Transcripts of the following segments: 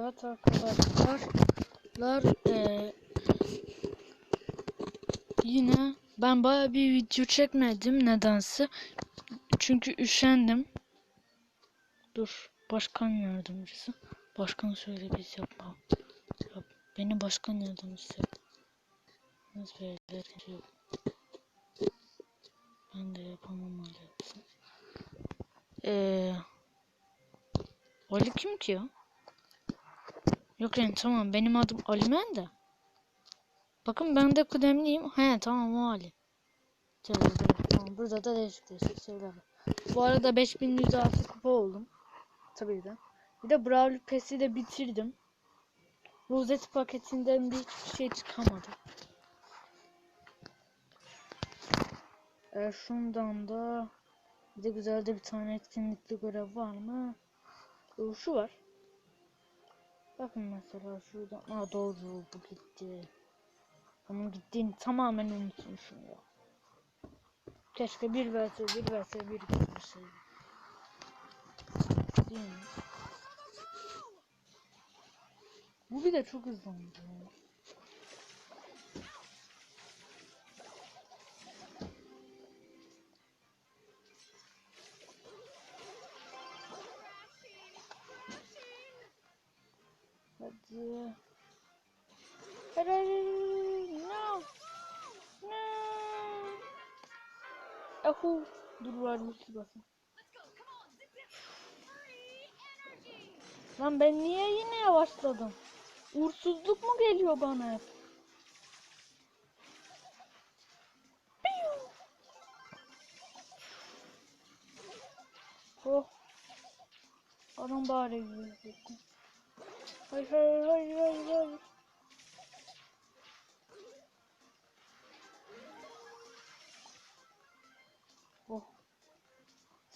Evet arkadaşlar. lar, eee, yine ben baya bir video çekmedim nedense. Çünkü üşendim. Dur. Başkan yardımcısı. Başkan söyle biz yapalım. Yap. Beni başkan yardımcısı. Nasıl böyle yok. Ben de yapamam öyle yapsın. Eee Ali kim ki ya? Yok yani tamam benim adım Alimen de. Bakın ben de kıdemliyim. He tamam o Ali. Tamam, burada da değişik şeyler var. Bu arada 5106 kupa oldum. Tabii de. Bir de Brawl Pass'i de bitirdim. Rozet paketinden bir şey çıkamadı. E, şundan da bir de güzel de bir tane etkinlikli görev var mı? E, şu var. Bakın mesela şuradan. Aa doğru bu gitti. Onun gittiğini tamamen unutmuşum ya. Keşke bir vs bir vs bir gitmeseydi. Bu bir de çok hızlandı. ya. Ahu. Dur var ulti basın. Lan ben niye yine yavaşladım? Uğursuzluk mu geliyor bana hep? Oh. Adam bari yüzdü. Hayır hayır hayır hayır hayır.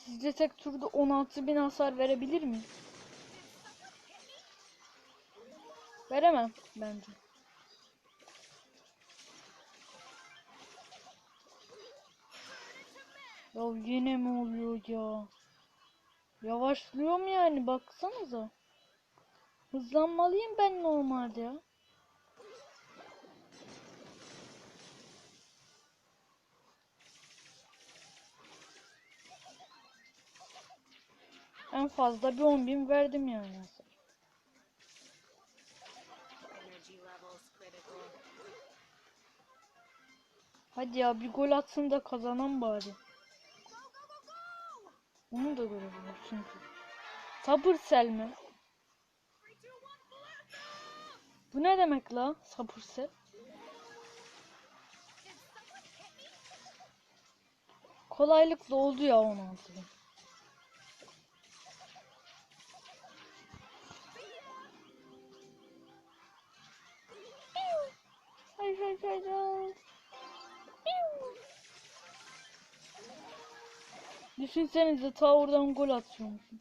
Sizce tek turda 16.000 hasar verebilir miyim? Veremem bence. Ya yine mi oluyor ya? Yavaşlıyorum yani baksanıza. Hızlanmalıyım ben normalde ya. En fazla bir 10 bin verdim yani. Hadi ya bir gol atsın da kazanan bari. Onu da görebilir çünkü. Sabır selme. Bu ne demek la? Sabır sel. Kolaylıkla oldu ya 16 bin. Hayır hayır hayır. hayır. Düşünsenize ta oradan gol atıyormuşum.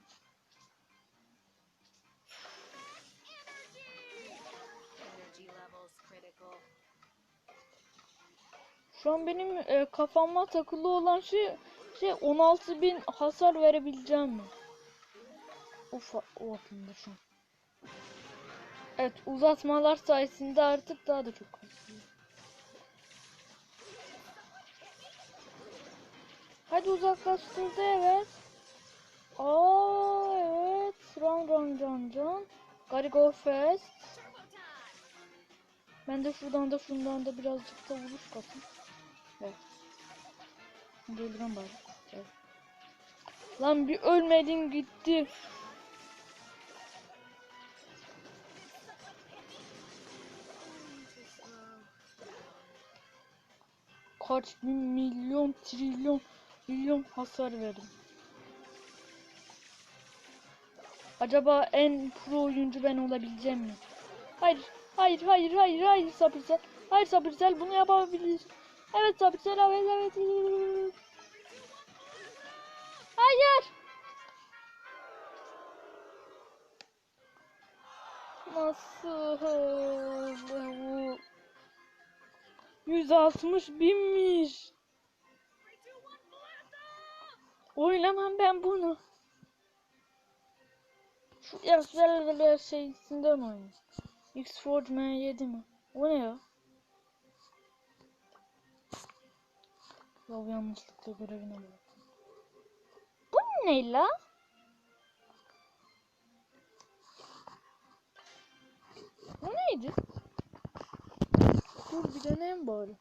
Şu an benim e, kafama takılı olan şey şey 16.000 hasar verebileceğim mi? Of o aklımda şu an. Evet uzatmalar sayesinde artık daha da çok kasıyor. Hadi uzaklaştırdı evet. Aa evet. Run run run run. Gotta go fast. Ben de şuradan da şundan da birazcık da vuruş katayım. Evet. Gelirim bari. Evet. Lan bir ölmedin gitti. Kaç bin milyon trilyon milyon hasar verdim. Acaba en pro oyuncu ben olabileceğim mi? Hayır, hayır, hayır, hayır, hayır Sabırsel. Hayır Sabırsel bunu yapabilir. Evet Sabırsel, evet, evet. Hayır. Nasıl? 160 binmiş. Oynamam ben bunu. Şu yazılar şeysinden oynuyor. X-Forge M7 mi? O ne ya? Ya yanlışlıkla görevine bak. Bu ne la? Bu neydi? Dur bir deneyim bari.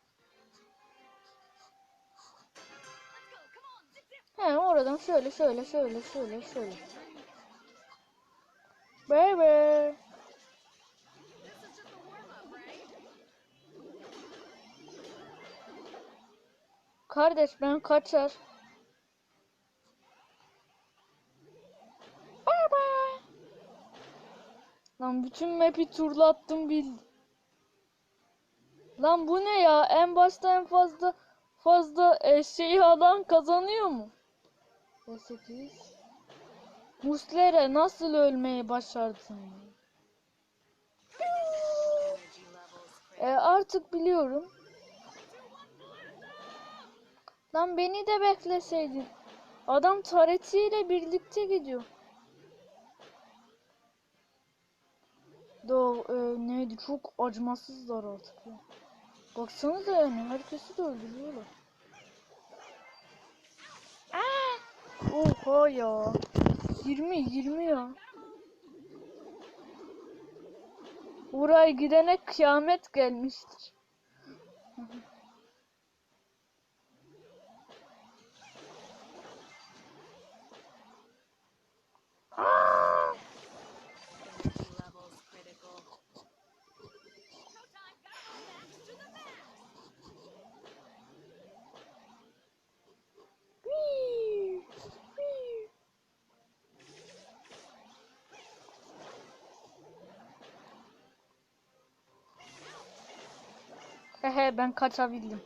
He oradan şöyle şöyle şöyle şöyle şöyle. Baby. Kardeş ben kaçar. Bye bye. Lan bütün map'i turlattım bil. Lan bu ne ya? En başta en fazla fazla eşeği alan kazanıyor mu? 8 Muslera nasıl ölmeyi başardın? E, artık biliyorum. Lan beni de bekleseydin. Adam taretiyle birlikte gidiyor. Do e, neydi çok acımasızlar artık ya. Baksanıza yani herkesi de öldürüyorlar. Aa! Oha ya. 20 20 ya. Buraya gidene kıyamet gelmiştir. Aa! Hehe ben kaçabildim.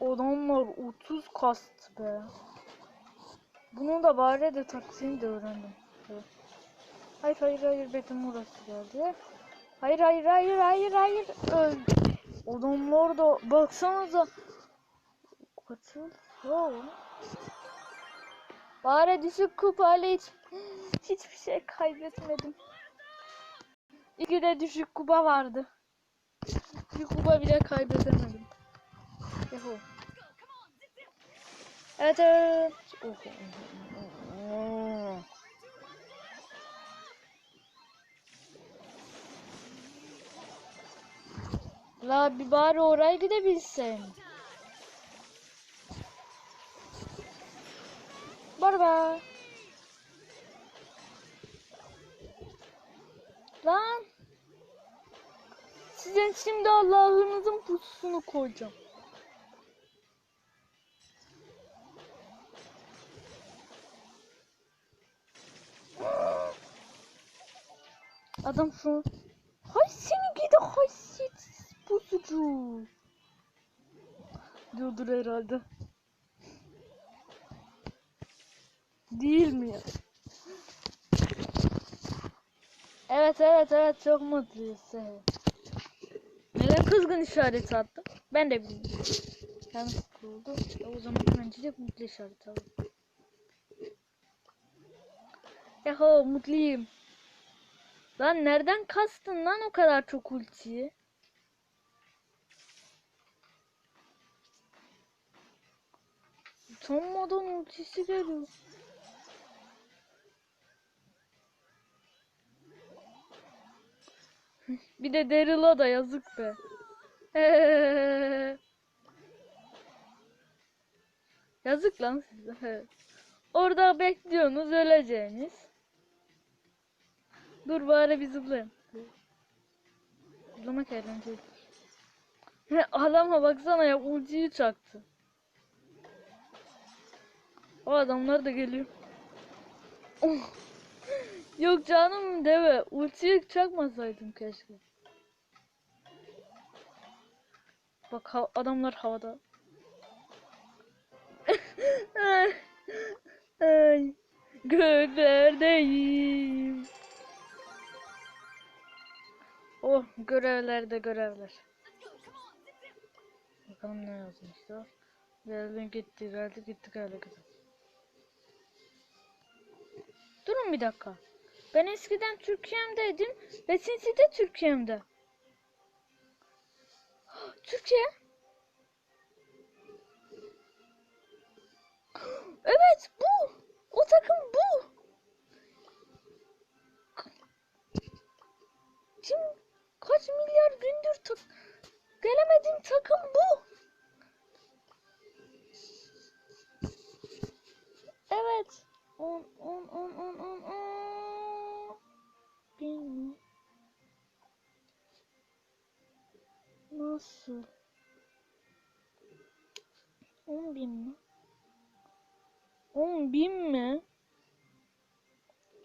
Adamlar 30 kastı be. Bunu da bari de taksini de öğrendim. Hayır hayır hayır betim burası geldi. Hayır hayır hayır hayır hayır. Öl. Adamlar da baksanıza. Kaçıl. Ya. Bari düşük kupayla hiç hiçbir şey kaybetmedim. İki de düşük kupa vardı. Bir kupa bile kaybedemedim. Yahu. Evet evet. La bir bari oraya gidebilsem. Barba. Lan. Sizin şimdi Allah'ınızın pususunu koyacağım. Adam şu Hay seni gidi haysiyetsiz pusucu. Diyordur herhalde. Değil mi ya? Evet evet evet çok mutluyuz. evet. Neden kızgın işareti attım? Ben de bilmiyorum. Canım sıkıldı. E, O zaman hemencik mutlu işareti alayım. Yahu mutluyum. Lan nereden kastın lan o kadar çok ultiyi? Utanmadan ultisi geliyor. Bir de Daryl'a da yazık be. yazık lan size. Orada bekliyorsunuz öleceğiniz. Dur bari bir zıplayın. Zıplamak eğlenceli. Adama baksana ya ultiyi çaktı. O adamlar da geliyor. Oh. Yok canım deve. Ultiyi çakmasaydım keşke. Bak ha- adamlar havada. Ay. Ay. Göklerdeyim. Oh görevlerde görevler. Bakalım ne yazmışlar. Geldi gitti geldi gitti geldi kızım. Durun bir dakika. Ben eskiden Türkiye'mdeydim ve Sinsi de Türkiye'mde. Türkiye. Evet bu. O takım bu. Kim kaç milyar gündür tak gelemediğim takım bu. Evet. 10 10 10 10 10 10. Bin mi? Nasıl? 10 bin mi? 10 bin mi?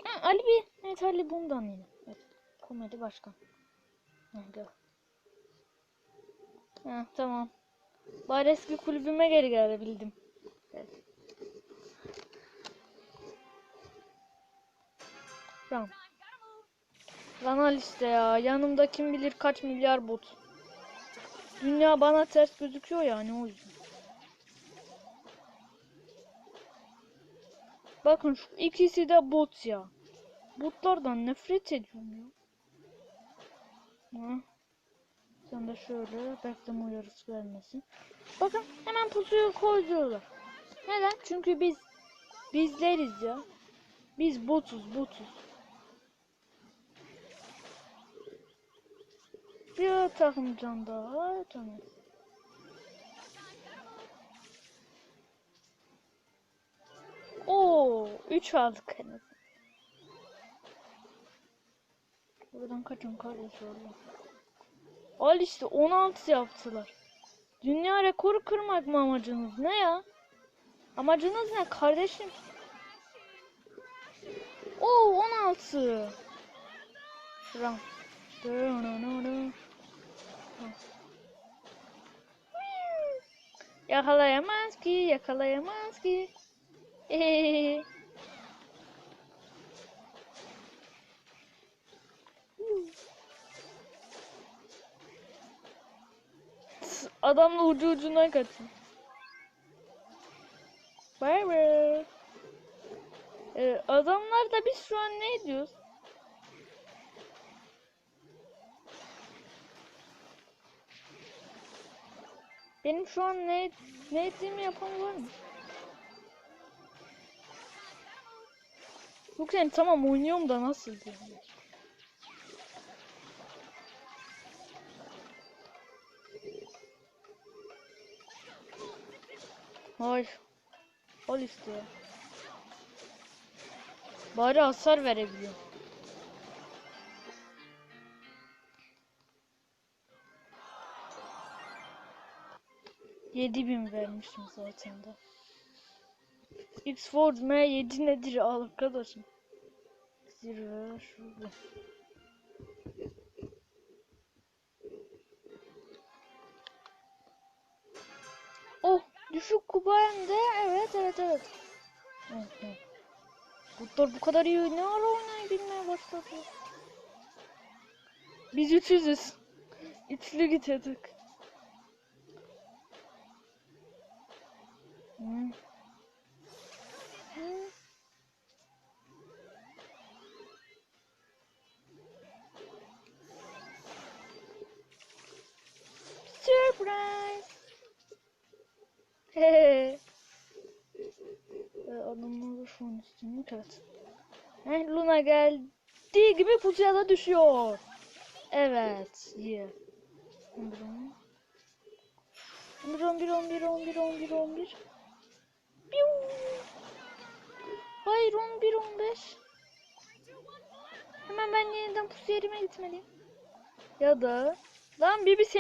Ha, Ali bir. Evet Ali bundan yine. Evet. Komedi başkan. Ha. Ha, tamam. Bari eski kulübüme geri gelebildim. Evet. Tamam. Lan al işte ya. Yanımda kim bilir kaç milyar bot. Dünya bana ters gözüküyor yani o yüzden. Bakın şu ikisi de bot ya. Botlardan nefret ediyorum ya. Sen de şöyle bekleme uyarısı vermesin. Bakın hemen pusuyu koyuyorlar. Neden? Çünkü biz bizleriz ya. Biz botuz botuz. Bir takım can daha. Tamam. Oo, 3 aldık en. Buradan kaçın kardeş valla. Al işte 16 yaptılar. Dünya rekoru kırmak mı amacınız? Ne ya? Amacınız ne kardeşim? Oo 16. Şuram. Yakalayamaz ki, yakalayamaz ki. Ehehehe. Adamla ucu ucuna kaçın. Bay bay. Ee, adamlar da biz şu an ne ediyoruz? Benim şu an ne ne ettiğimi yapan var mı? Yok yani tamam oynuyorum da nasıl diyeyim. Hayır. Al işte. Bari hasar verebiliyor. Yedi bin vermişim zaten de. X-Ford M7 nedir al arkadaşım? Zirve şurada. Oh düşük kupa hem de evet evet evet. Butlar bu kadar iyi ne ara oynayabilmeye başladı. Biz üçüzüz. Üçlü gidiyorduk. Hı. Hı. Surprise. Hehe. Ee, Adamlar şu an üstünlük evet. Heh, Luna geldiği gibi pusuya da düşüyor. Evet. Yeah. 11 11 11 11 11 11 11 Hayır 11 15 Hemen ben yeniden pusu yerime gitmeliyim. Ya da lan Bibi sen